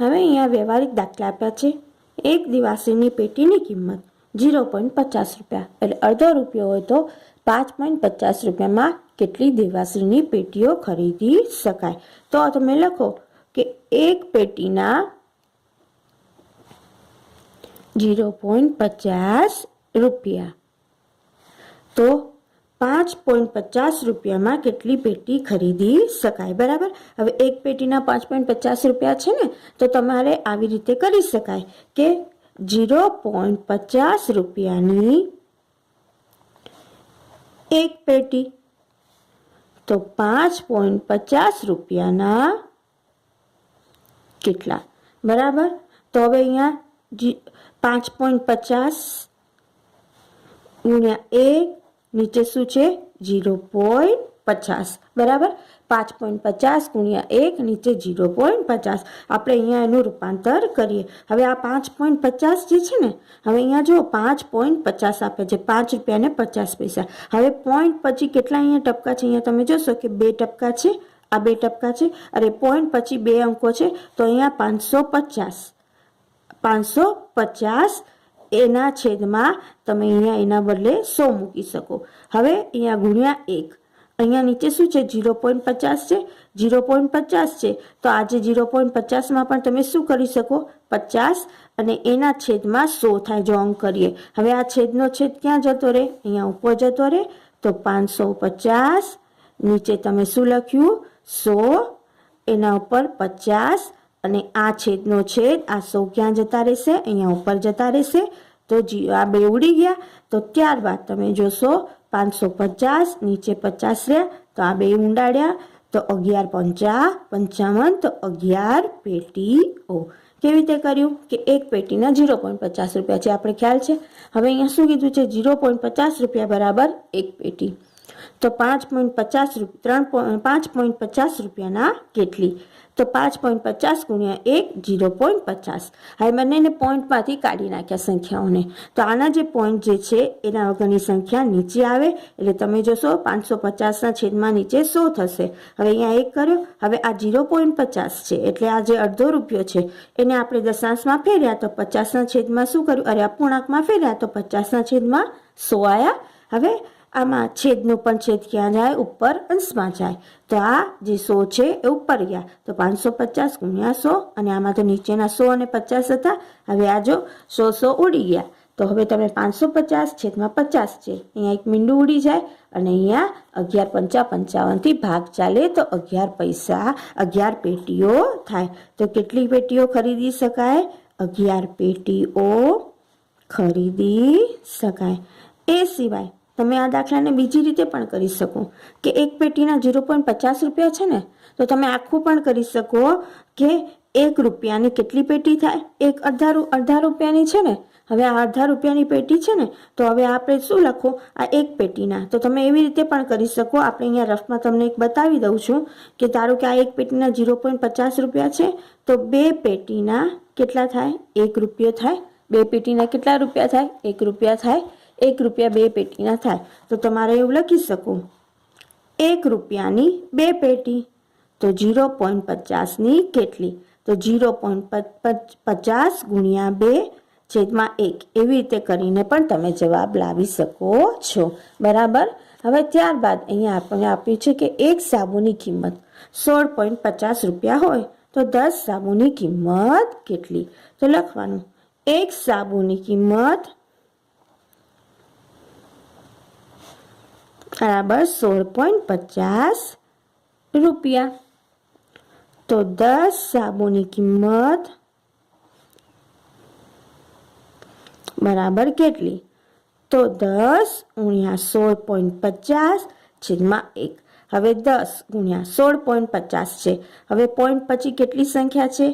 હવે અહીંયા વ્યવહારિક દાખલા આપ્યા છે. એક દિવાસીની પેટીની કિંમત ઝીરો પોઈન્ટ પચાસ રૂપિયા એટલે અડધો રૂપિયો હોય તો પાંચ પોઈન્ટ પચાસ રૂપિયામાં કેટલી દિવાસીની પેટીઓ ખરીદી શકાય? તો તમે લખો કે એક પેટીના ઝીરો પોઈન્ટ પચાસ રૂપિયા. તો પાંચ પોઈન્ટ પચાસ રૂપિયામાં કેટલી પેટી ખરીદી શકાય, બરાબર? હવે એક પેટીના પાંચ પોઈન્ટ પચાસ રૂપિયા છે ને, તો તમારે આવી રીતે કરી શકાય કે ઝીરો પોઈન્ટ પચાસ રૂપિયાની એક પેટી. તો પાંચ પોઈન્ટ પચાસ રૂપિયાના કેટલા? બરાબર? તો હવે અહીંયા પાંચ પોઈન્ટ પચાસ ગુણ્યા એક નીચે શું છે? જીરો પોઈન્ટ પચાસ. બરાબર? પાંચ પોઈન્ટ પચાસ ગુણ્યા એક, નીચે જીરો પોઈન્ટ પચાસ. આપણે અહીંયા એનું રૂપાંતર કરીએ. હવે આ પાંચ પોઈન્ટ પચાસ જે છે ને, હવે અહીંયા જો પાંચ પોઈન્ટ પચાસ આપે છે. પાંચ રૂપિયા ને પચાસ પૈસા. હવે પોઈન્ટ પછી કેટલા અહીંયા ટપકા છે? અહીંયા તમે જોશો કે બે ટપકા છે. આ બે ટપકા છે. અરે, પોઈન્ટ પછી બે અંકો છે. તો અહીંયા પાંચસો પચાસ. પાંચસો પચાસ એના છેદમાં તમે અહીંયા એના બદલે સો મૂકી શકો. હવે અહીંયા ગુણ્યા એક. અહીંયા નીચે શું છે? જીરો પોઈન્ટ પચાસ છે. જીરો પોઈન્ટ પચાસ છે. તો આજે જીરો પોઈન્ટ પચાસમાં પણ તમે શું કરી શકો? પચાસ અને એના છેદમાં સો થાય જો અંક કરીએ. હવે આ છેદનો છેદ ક્યાં જતો રહે? અહીંયા ઉપર જતો રહે. તો પાંચસો પચાસ. નીચે તમે શું લખ્યું? સો. એના ઉપર પચાસ. અને આ છેદનો છેદ, આ સો ક્યાં જતા રહેશે? અહીંયા ઉપર જતા રહેશે. તો જી, આ બે ઉડી ગયા. તો ત્યારબાદ તમે જોશો, પાંચસો પચાસ, નીચે પચાસ રહ્યા. તો આ બે ઊંડાડ્યા. તો અગિયાર પંચા, પંચાવન, તો અગિયાર પેટીઓ. કેવી રીતે કર્યું? કે એક પેટીના ઝીરો પોઈન્ટ પચાસ રૂપિયા છે, આપણે ખ્યાલ છે. હવે અહીંયા શું કીધું છે? ઝીરો પોઈન્ટ પચાસ રૂપિયા બરાબર એક પેટી. તો પાંચ પોઈન્ટ પચાસ રૂપિયા ત્રણ પાંચ પોઈન્ટ પચાસ રૂપિયાના કેટલી? તો પાંચ પોઈન્ટ પચાસ ગુણ્યા એક જીરો પોઈન્ટ પચાસ. હવે બંનેને પોઈન્ટમાંથી કાઢી નાખ્યા સંખ્યાઓને. તો આના જે પોઈન્ટ જે છે, એના વગરની સંખ્યા નીચે આવે, એટલે તમે જોશો પાંચસો પચાસના છેદમાં નીચે સો થશે. હવે અહીંયા એક કર્યો, હવે આ જીરો પોઈન્ટ પચાસ છે, એટલે આ જે અડધો રૂપિયો છે, એને આપણે દશાંશમાં ફેર્યા, તો પચાસના છેદમાં શું કર્યું? અરે અપૂર્ણાંકમાં ફેર્યા, તો પચાસના છેદમાં સો આવ્યા હવે આમાં છેદનું પણ છેદ ક્યાં જાય? ઉપર અંશમાં જાય. તો આ જે સો છે એ ઉપર ગયા. તો પાંચસો પચાસ ગુણ્યા સો અને આમાં તો નીચેના સો અને પચાસ હતા. હવે આ જો સો સો ઉડી ગયા. તો હવે તમે પાંચસો પચાસ છેદમાં પચાસ છે. અહીંયા એક મીંડું ઉડી જાય અને અહીંયા અગિયાર પંચા પંચાવનથી ભાગ ચાલે તો અગિયાર પૈસા, અગિયાર પેટીઓ થાય. તો કેટલી પેટીઓ ખરીદી શકાય? અગિયાર પેટીઓ ખરીદી શકાય. એ સિવાય તમે આ દાખલાને બીજી રીતે પણ કરી શકો. કે એક પેટીના ઝીરો પોઈન્ટ પચાસ રૂપિયા છે ને, તો તમે આખું પણ કરી શકો કે એક રૂપિયાની કેટલી પેટી થાય? એક અડધા અડધા રૂપિયાની છે ને? હવે આ અડધા રૂપિયાની પેટી છે ને, તો હવે આપણે શું લખો? આ એક પેટીના. તો તમે એવી રીતે પણ કરી શકો. આપણે અહીંયા રફમાં તમને એક બતાવી દઉં છું કે ધારો કે આ એક પેટીના ઝીરો પોઈન્ટ પચાસ રૂપિયા છે, તો બે પેટીના કેટલા થાય? એક રૂપિયો થાય. બે પેટીના કેટલા રૂપિયા થાય? એક રૂપિયા થાય. એક રૂપિયા બે પેટીના થાય. તો તમારે એવું લખી શકો. એક રૂપિયાની બે પેટી. તો ઝીરો પોઈન્ટ પચાસની કેટલી? તો ઝીરો પોઈન્ટ પચાસ ગુણ્યા બે છેદમાં એક. એવી રીતે કરીને પણ તમે જવાબ લાવી શકો છો. બરાબર? હવે ત્યારબાદ અહીંયા આપણને આપ્યું છે કે એક સાબુની કિંમત સોળ પોઈન્ટ પચાસ રૂપિયા હોય. તો દસ સાબુની કિંમત કેટલી? તો લખવાનું, એક સાબુની કિંમત બરાબર સોળ પોઈન્ટ પચાસ રૂપિયા. તો દસ સાબુની કિંમત બરાબર કેટલી? તો દસ ગુણ્યા સોળ પોઈન્ટ પચાસ છેદમાં એક. હવે દસ ગુણ્યા સોળ પોઈન્ટ પચાસ છે. હવે પોઈન્ટ પછી કેટલી સંખ્યા છે?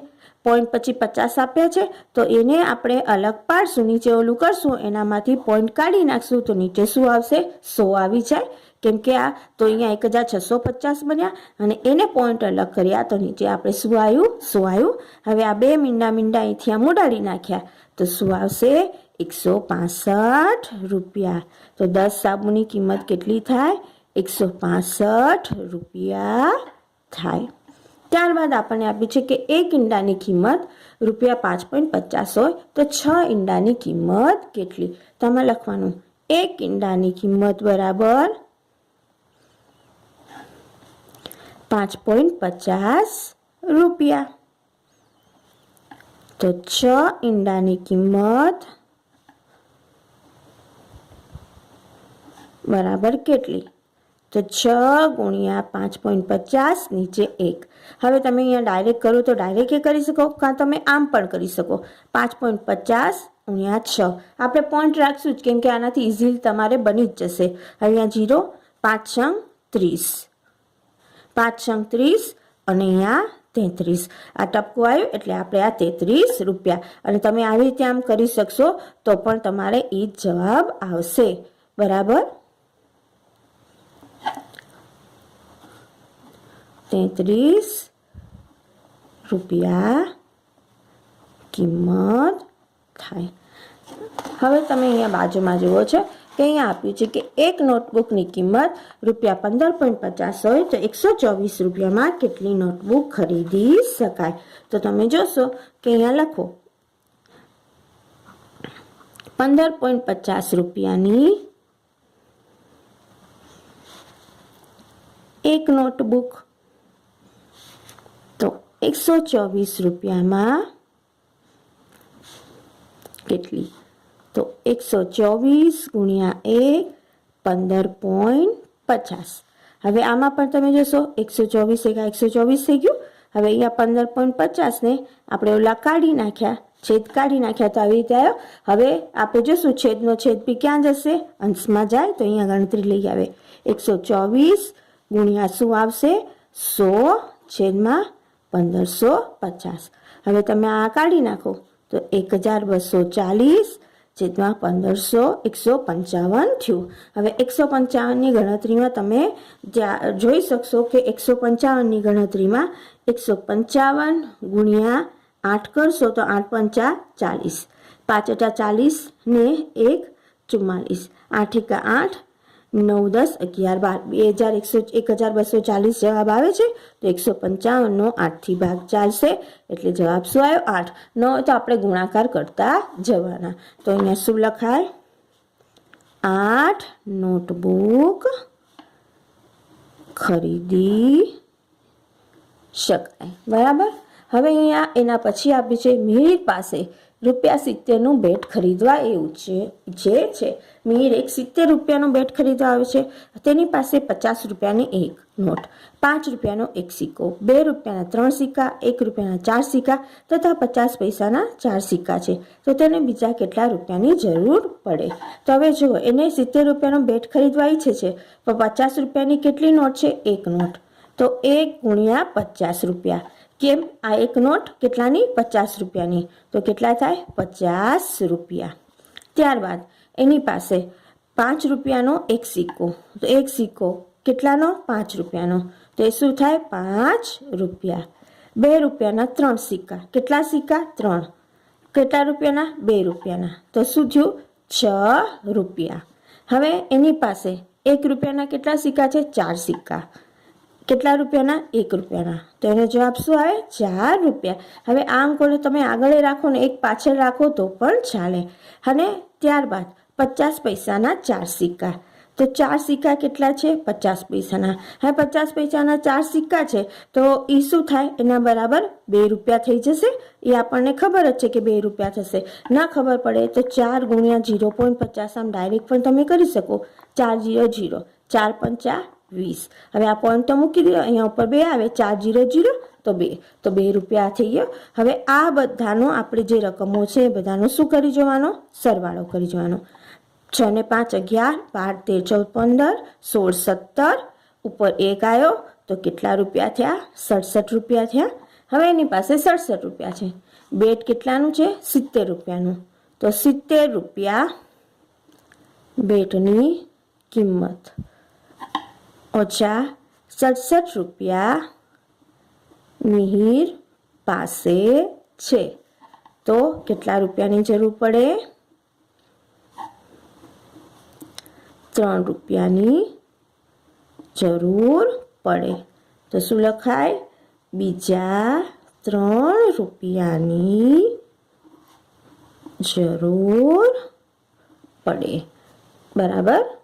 પોઈન્ટ પછી પચાસ આપ્યા છે, તો એને આપણે અલગ પાડશું, નીચે ઓલું કરશું, એનામાંથી પોઈન્ટ કાઢી નાખશું, તો નીચે શું આવશે? સો આવી જાય. કેમ કે આ તો અહીંયા એક હજાર છસો પચાસ બન્યા, અને એને પોઈન્ટ અલગ કર્યા, તો નીચે આપણે શું આવ્યું? શું આવ્યું. હવે આ બે મીંડા મીંડા અહીંથી આમ મોડાડી નાખ્યા, તો શું આવશે? એકસો પાસઠ રૂપિયા. તો દસ સાબુની કિંમત કેટલી થાય? એકસો પાસઠ રૂપિયા થાય. ત્યારબાદ આપણને આપ્યું છે કે એક ઈંડાની કિંમત રૂપિયા પાંચ પોઈન્ટ પચાસ હોય તો છ ઈંડાની કિંમત કેટલી? તમે લખવાનું, એક ઈંડાની કિંમત બરાબર પાંચ પોઈન્ટ પચાસ રૂપિયા. તો છ ઈંડાની કિંમત બરાબર કેટલી? તો છ ગુણ્યા પાંચ પોઈન્ટ પચાસ નીચે એક. હવે તમે અહીંયા ડાયરેક્ટ કરો તો ડાયરેક્ટ એ કરી શકો કાં તમે આમ પણ કરી શકો. પાંચ પોઈન્ટ પચાસ ગુણ્યા છ. આપણે પોઈન્ટ રાખશું જ કેમ કે આનાથી ઇઝીલી તમારે બની જ જશે. અહીંયા જીરો પાંચ છંગ ત્રીસ. પાંચ છંગ ત્રીસ અને અહીંયા તેત્રીસ. આ ટપકું આવ્યું એટલે આપણે આ તેત્રીસ રૂપિયા. અને તમે આવી રીતે આમ કરી શકશો તો પણ તમારે એ જવાબ આવશે. બરાબર? તેત્રીસ રૂપિયા કિંમત થાય હવે તમે અહીંયા બાજુમાં જુઓ છો કે અહીંયા આપ્યું છે કે એક નોટબુકની કિંમત રૂપિયા પંદર પોઈન્ટ પચાસ હોય તો એકસો ચોવીસ રૂપિયામાં કેટલી નોટબુક ખરીદી શકાય? તો તમે જોશો કે અહીંયા લખો, પંદર પોઈન્ટ પચાસ રૂપિયાની એક નોટબુક એકસો ચોવીસ રૂપિયામાં કેટલી? તો એકસો ચોવીસ ગુણ્યા એક, પંદર પોઈન્ટ પચાસ. હવે આમાં પણ તમે જોશો, એકસો ચોવીસ એક એકસો ચોવીસ થઈ ગયું. હવે અહીંયા પંદર પોઈન્ટ પચાસને આપણે ઓલા કાઢી નાખ્યા, છેદ કાઢી નાખ્યા તો આવી રીતે આવ્યો. હવે આપણે જોશું છેદનો છેદ બી ક્યાં જશે? અંશમાં જાય તો અહીંયા ગણતરી લઈ આવે. એકસો ચોવીસ ગુણ્યા શું આવશે? સો છેદમાં પંદરસો પચાસ. હવે તમે આ કાઢી નાખો તો એક હજાર બસો ચાલીસ છેદમાં પંદરસો એકસો પંચાવન થયું. હવે એકસો પંચાવનની ગણતરીમાં તમે જોઈ શકશો કે એકસો પંચાવનની ગણતરીમાં એકસો પંચાવન ગુણ્યા આઠ કરશો તો આઠ પંચા ચાલીસ. પાંચ અટા ચાલીસ ને એક ચુમ્માલીસ. આઠ એકા આઠ નવ દસ અગિયાર બાર બે હજાર એકસો એક હજાર બસો ચાલીસ જવાબ આવે છે તો એકસો પંચાવનનો આઠથી ભાગ ચાલશે એટલે જવાબ શું આવ્યો? આઠ. ન હોય તો આપણે ગુણાકાર કરતા જવાના. તો અહીંયા શું લખાય? આઠ નોટબુક ખરીદી શકાય. બરાબર? હવે અહીંયા એના પછી આપ્યું છે મિહિર પાસે. રૂપિયા સિત્તેરનું બેટ ખરીદવા એવું છે, જે છે, મીર એક સિત્તેર રૂપિયાનું બેટ ખરીદવા આવે છે. તેની પાસે પચાસ રૂપિયાની એક નોટ, પાંચ રૂપિયાનો એક સિક્કો, બે રૂપિયાના ત્રણ સિક્કા, એક રૂપિયાના ચાર સિક્કા તથા પચાસ પૈસાના ચાર સિક્કા છે. તો તેને બીજા કેટલા રૂપિયાની જરૂર પડે? તો હવે જુઓ, એને સિત્તેર રૂપિયાનો બેટ ખરીદવા ઈચ્છે છે, પણ પચાસ રૂપિયાની કેટલી નોટ છે? એક નોટ. તો એક ગુણ્યા પચાસ રૂપિયા. કેમ? આ એક નોટ કેટલાની? પચાસ રૂપિયાની. તો કેટલા થાય? પચાસ રૂપિયા. ત્યારબાદ એની પાસે પાંચ રૂપિયાનો એક સિક્કો. તો એક સિક્કો કેટલાનો? પાંચ રૂપિયાનો. તો એ શું થાય? પાંચ રૂપિયા. બે રૂપિયાના ત્રણ સિક્કા. કેટલા સિક્કા? ત્રણ. કેટલા રૂપિયાના? બે રૂપિયાના. તો શું થયું? છ રૂપિયા. હવે એની પાસે એક રૂપિયાના કેટલા સિક્કા છે? ચાર સિક્કા. કેટલા રૂપિયાના? એક રૂપિયાના. તો એનો જવાબ શું આવે? ચાર રૂપિયા. હવે આ અંકોને તમે આગળ રાખો ને, એક પાછળ રાખો તો પણ ચાલે. અને ત્યારબાદ પચાસ પૈસાના ચાર સિક્કા. તો ચાર સિક્કા કેટલા છે? પચાસ પૈસાના. હવે પચાસ પૈસાના ચાર સિક્કા છે, તો એ શું થાય? એના બરાબર બે રૂપિયા થઈ જશે. એ આપણને ખબર જ છે કે બે રૂપિયા થશે. ના ખબર પડે તો ચાર ગુણ્યા જીરો પોઈન્ટ પચાસ આમ ડાયરેક્ટ પણ તમે કરી શકો. ચાર જીરો જીરો. ચાર પંચા વીસ. હવે આ પોઈન્ટ તો મૂકી દો, અહીંયા ઉપર બે આવે, ચાર જીરો જીરો, તો બે. તો બે રૂપિયા થઈ ગયો. હવે આ બધાનો આપણે જે રકમો છે, એ બધાનો શું કરી જવાનો? સરવાળો કરી જવાનો. છ ને પાંચ અગિયાર, બાર, તેર, ચૌદ, પંદર, સોળ, સત્તર, ઉપર એક આવ્યો, તો કેટલા રૂપિયા થયા? સડસઠ રૂપિયા થયા. હવે એની પાસે સડસઠ રૂપિયા છે. બેટ કેટલાનું છે? સિત્તેર રૂપિયાનું. તો સિત્તેર રૂપિયા બેટની કિંમત. ઓછા સડસઠ રૂપિયા મિહિર પાસે છે. તો કેટલા રૂપિયાની જરૂર પડે? ત્રણ રૂપિયાની જરૂર પડે. તો શું લખાય? બીજા ત્રણ રૂપિયાની જરૂર પડે. બરાબર?